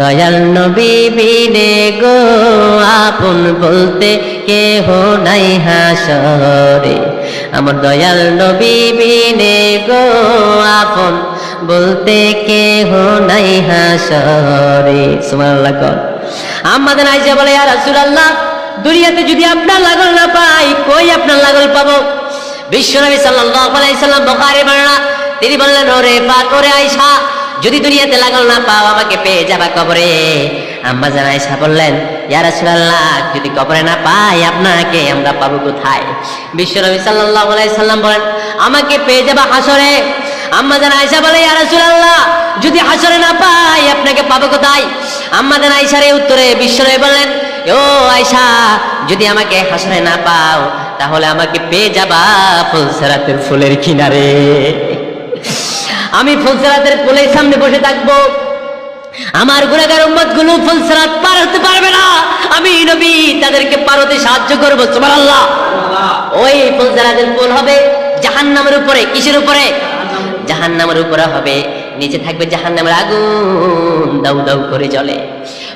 দয়াল নবী বিনে গো, আপন বলতে কেহ নাই হাসরে। আমার দয়াল নবী বিনে গো, আপন বলতে কেহ নাই হাসরে। সুবহানাল্লাহ কর। আমাদের আইসা বলে আর রাসূলুল্লাহ, দুনিয়াতে যদি আপনার লাগল না পাই, কই আপনার লাগল পাবো? বিশ্বনবী সাল্লাল্লাহু আলাইহি সাল্লাম বুখারী বর্ণনা তিনি বললেন, ওরে পাক, ওরে আয়েশা যদি দুনিয়াতে লাগল না পাও, আমাকে পেয়ে যাবা কবরে। আম্মা জান আয়েশা বললেন, ইয়া রাসূলুল্লাহ, যদি কবরে না পাই, আপনাকে আমরা পাবো কোথায়? বিশ্বনবী আলাইহি সাল্লাম বলেন, আমাকে পেয়ে যাবা হাসরে আম্মা জান আয়েশা বলে, ইয়া রাসূলুল্লাহ, যদি হাসরে না পাই, আপনাকে পাবো কোথায়? আম্মা জান আয়েশার এই উত্তরে বিশ্বনবী বললেন, ও আয়েশা, যদি আমাকে হাসরে না পাও, তাহলে আমাকে পেয়ে যাবা ফুলসরাতের ফুলের কিনারে। আমি ফুলসরাতের ফুলের সামনে বসে থাকব। আমার গুণাগার উম্মতগুলো ফুলসরাত পার হতে পারবে না। আমি নবী, তাদেরকে পার হতে সাহায্য করব আল্লাহ ওই ফুলসরাতের ফুল হবে জাহান্নামের উপরে। কিসের উপরে? জাহান্নামের উপরে হবে। নিচে থাকবে জাহান্নামের আগুন, দাউ দাউ করে জ্বলে।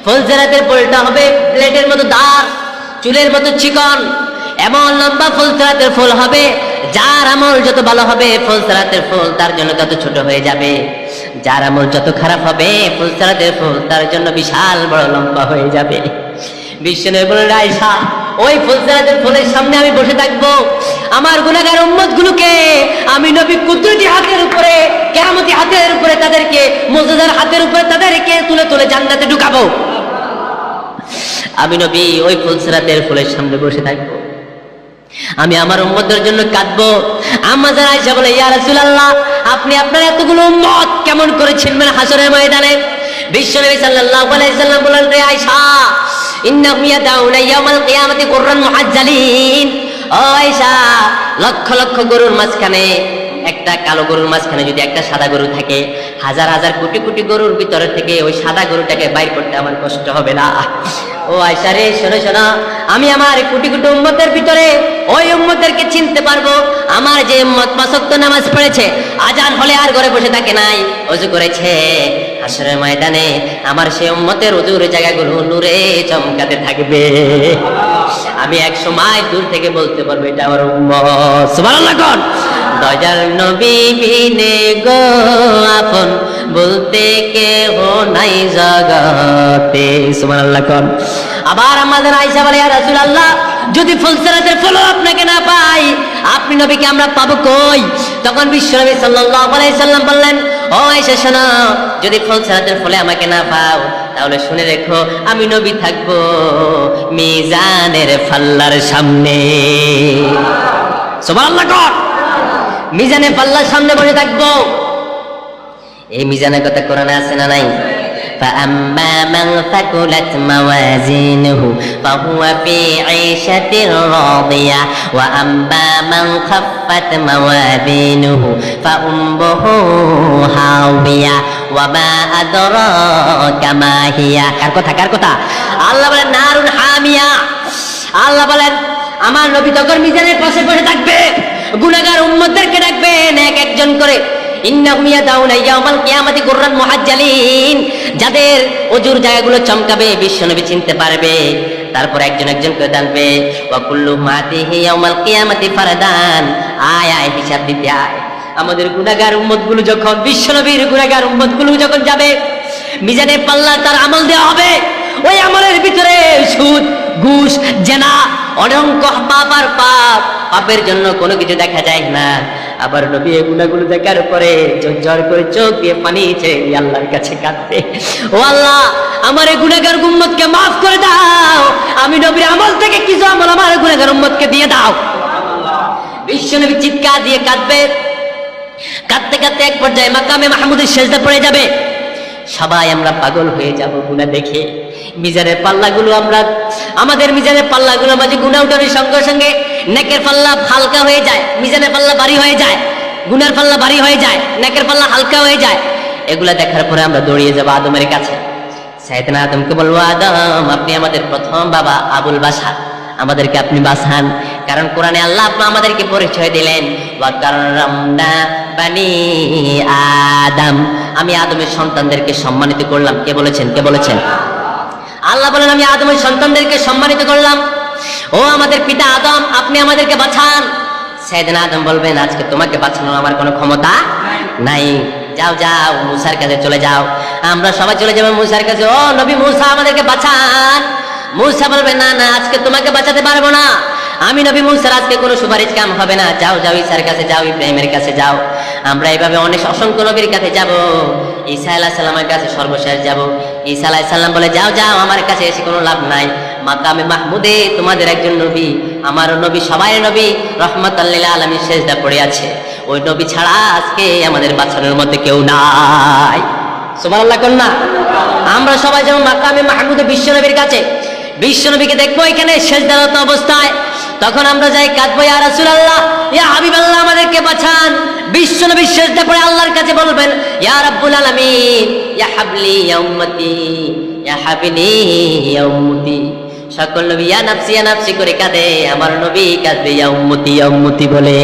ফুলসরাতের ফুলটা হবে প্লেটের মতো দাঁত চুলের মতো চিকন। এমন লম্বা ফুলসরাতের ফুল হবে যার আমল যত ভালো হবে ফুলসরাতের ফুল তার জন্য তত ছোট হয়ে যাবে। যার আমল যত খারাপ হবে, ফুল ফুলসরাতের ফুল তার জন্য বিশাল বড় লম্বা হয়ে যাবে। বিষ্ণু বলেন আয়সা ওই ফুলসরাতের ফুলের সামনে আমি বসে থাকব। আমার গুণাগার উম্মত গুলোকে আমি নবী কুদরতি হাতের উপরে কেরামতি হাতের উপরে তাদেরকে মজাদার হাতের উপরে তাদেরকে তুলে তুলে জান্নাতে ঢুকাবো। আমি নবী, ওই ফুলসরাতের ফুলের সামনে বসে থাকব। আমি আমার উম্মতের জন্য কাঁদবো। আম্মা যারা আয়সা বলে, ইয়া রাসূলুল্লাহ, আপনি আপনার এতগুলো উম্মত কেমন করে ছিনবেন হাসরের ময়দানে? বিশ্বনবী সাল্লাল্লাহু আলাইহি সাল্লাম বলেন রে আয়েশা, ইন্নাহুম ইয়াদাউনা ইয়াউমাল কিয়ামাতি কুররান মুআজ্জালিন। ও আয়েশা, লক্ষ লক্ষ গরুর মাঝখানে একটা কালো গরুর মাঝখানে যদি একটা সাদা গরু থাকে, হাজার হাজার কোটি কোটি গরুর ভিতরে থেকে ওই সাদা গরুটাকে বাইর করতে আমার কষ্ট হবে না। ও আয়সা রে, শোনো শোনো, আমি আমার কোটি কোটি উম্মতের ভিতরে ওই উম্মতেরকে চিনতে পারব। আমার যে উম্মত মাসক্ত নামাজ পড়েছে, আজান হলে আর ঘরে বসে থাকে নাই, অজু করেছে। হাসরের ময়দানে আমার সেই উম্মতের অজুর জায়গাগুলো নূরে চমকাতে থাকবে। আমি এক সময় দূর থেকে বলতে পারব, এটা আমার উম্মত। সুবহানাল্লাহ দয়াল নবী বিনে গো আপন, বলতে কে কেহ নাই জগতে। সুবহানাল্লাহ কোন। আবার আমাদের আয়েশা বলে, ইয়া রাসূলুল্লাহ, যদি ফুলসরাতের ফলো আপনাকে না পাই, আপনি নবীকে আমরা পাবো কই? তখন বিশ্বনবী সাল্লাল্লাহু আলাইহি সাল্লাম বললেন, ও আয়েশা, শোনো, যদি ফুলসরাতের ফলে আমাকে না পাও, তাহলে শুনে রেখো, আমি নবী থাকব মিজানের ফাল্লার সামনে। সুবহানাল্লাহ মিজানে পাল্লার সামনে বসে থাকবো এই মিজানের কথা কোরআনে আছে না নাই فأما من ثقلت موازينه فهو في عيشة راضية وأما من خفت موازينه فأمه هاوية وما أدراك ما هي কার কথা কার কথা আল্লাহ বলেন নারুন হামিয়া আল্লাহ বলেন আমার নবী তখন মিজানের পাশে বসে থাকবে গুনাহগার উম্মতদেরকে ডাকবেন এক একজন করে। যাদের অজুর জায়গাগুলো চমকাবে, বিশ্বনবী চিনতে পারবে। তারপর একজন একজন করে ডাকবে, ওয়া কুল্লু মাতিহি ইয়াউমাল কিয়ামাতি ফারদান। আয় আয়, হিসাব দিতে আয়। আমাদের গুনাহগার উম্মতগুলো যখন, বিশ্বনবীর গুনাহগার উম্মতগুলো যখন যাবে মিজানে পাল্লা তার আমল দেওয়া হবে, ওই আমলের ভিতরে ঘুষ, জেনা অনঙ্ক পাপ আর পাপ। পাপের জন্য কোনো কিছু দেখা যায় না। আবার নবী এই গুণাগুলো দেখার পরে ঝরঝর করে চোখ দিয়ে পানি ছেড়ে আল্লাহর কাছে কাঁদবে। ও আল্লাহ, আমার এই গুণাগার গুম্মতকে মাফ করে দাও। আমি নবীর আমল থেকে কিছু আমল আমার গুণাগার উম্মতকে দিয়ে দাও। বিশ্ব নবী চিৎকার দিয়ে কাঁদবে। কাঁদতে কাঁদতে এক পর্যায়ে মাকামে মাহমুদের শেষদা পড়ে যাবে। সবাই আমরা পাগল হয়ে যাব গুণা দেখে। মিজানের পাল্লাগুলো আমরা, আমাদের মিজানের পাল্লাগুলো মাঝে গুণা উঠানোর সঙ্গে সঙ্গে নেকের পাল্লা হালকা হয়ে যায়, মিজানের পাল্লা ভারী হয়ে যায়, গুনার পাল্লা ভারী হয়ে যায়, নেকের পাল্লা হালকা হয়ে যায়, এগুলা দেখার পরে আমরা দৌড়িয়ে যাব আদমের কাছে। সাইদনা আদমকে বলব, আদম, আপনি আমাদের প্রথম বাবা আবুল বাসা আমাদেরকে আপনি বাসান কারণ কোরআনে আল্লাহ আপনি আমাদেরকে পরিচয় দিলেন বানি আদম। আমি আদমের সন্তানদেরকে সম্মানিত করলাম। কে বলেছেন? কে বলেছেন? আল্লাহ বলেন, আমি আদমের সন্তানদেরকে সম্মানিত করলাম। ও আমাদের পিতা আদম, আপনি আমাদেরকে বাঁচান। সেদিন আদম বলবেন, আজকে তোমাকে বাঁচানোর আমার কোনো ক্ষমতা নাই। যাও যাও, মুসার কাছে চলে যাও। আমরা সবাই চলে যাব মুসার কাছে। ও নবী মুসা, আমাদেরকে বাঁচান। মুসা বলবে, না না, আজকে তোমাকে বাঁচাতে পারব না। আমি নবী মুসার আজকে কোনো সুপারিশ কাম হবে না। যাও যাও ঈসার কাছে যাও, ইব্রাহিমের কাছে যাও। আমরা এইভাবে অনেক অসংখ্য নবীর কাছে যাব। ঈসা আলাহ সাল্লামের কাছে সর্বশেষ যাব। ঈসা আলাহ সাল্লাম বলে, যাও যাও, আমার কাছে এসে কোনো লাভ নাই। মাকামে মাহমুদে তোমাদের একজন নবী, আমারও নবী, সবাই নবী রহমত আল্লাহ আলমী শেষদা পড়ে আছে। ওই নবী ছাড়া আজকে আমাদের বাচ্চাদের মধ্যে কেউ নাই। সুমান আল্লাহ কন্যা আমরা সবাই যেমন মাকামে মাহমুদে বিশ্ব নবীর কাছে। বিশ্ব নবীকে দেখব এখানে শেষদারত অবস্থায়। তখন আমরা যাই কাঁদবো, ইয়া রাসূলুল্লাহ, ইয়া হাবিবাল্লাহ, আমাদেরকে বাঁচান বিশ্ব নবী শেষদা পড়ে আল্লাহর কাছে বলবেন, ইয়া রাব্বুল আলামিন, ইয়া হাবলি ইয়া উম্মতি, ইয়া হাবিনি ইয়া উম্মতি। সকল নবী, ইয়া নাফসি ইয়া নাফসি, করে কাঁদে, আমার নবী কাঁদবে, ইয়া উম্মতি ইয়া উম্মতি, বলে।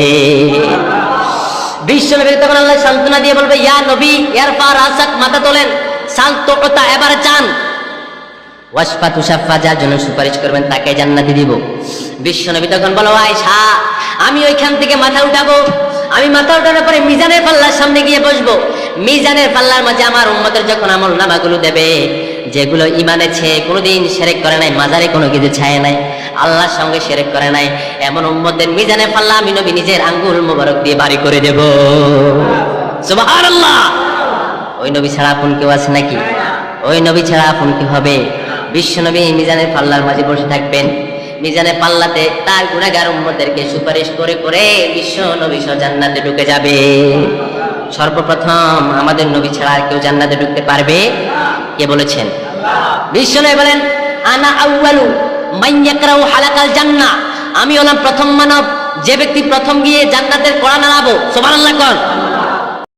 বিশ্ব নবী তখন আল্লাহ সান্ত্বনা দিয়ে বলবে, ইয়া নবী ইয়ার পা রাসাক মাথা তোলেন, শান্ত ওটা এবারে চান ওয়াসফা তুষাফা যার জন্য সুপারিশ করবেন, তাকে জান্নাতি দিব। বিশ্ব নবী তখন বলো আয়সা আমি ওইখান থেকে মাথা উঠাবো আমি মাথা উঠানোর পরে মিজানের পাল্লার সামনে গিয়ে বসবো। মিজানের পাল্লার মাঝে আমার উম্মতের যখন আমল নামাগুলো দেবে, যেগুলো ইমানে ইমানেছে কোনোদিন সেরেক করে নাই, মাজারে কোনো কিছু ছায় নাই, আল্লাহর সঙ্গে সেরেক করে নাই, এমন উম্মতের মিজানের পাল্লা আমি নবী নিজের আঙ্গুল মোবারক দিয়ে বাড়ি করে দেব। সুবহানাল্লাহ! ওই নবী ছাড়া আপন কেউ আছে নাকি? ওই নবী ছাড়া আপন কি হবে? বিশ্ব নবী মিজানের পাল্লার মাঝে বসে থাকবেন। মিজানের পাল্লাতে তার গুণাগার উম্মদেরকে সুপারিশ করে করে বিশ্ব নবী জান্নাতে ঢুকে যাবে। সর্বপ্রথম আমাদের নবী ছাড়া আর কেউ জান্নাতে ঢুকতে পারবে কে বলেছেন? বিশ্ব নবী বলেন, আনা আউয়ালু মাইয়াকরাউ হালাকাল জান্নাহ। আমি হলাম প্রথম মানব, যে ব্যক্তি প্রথম গিয়ে জান্নাতের কোরআন আনাবো সুবহানাল্লাহ কর।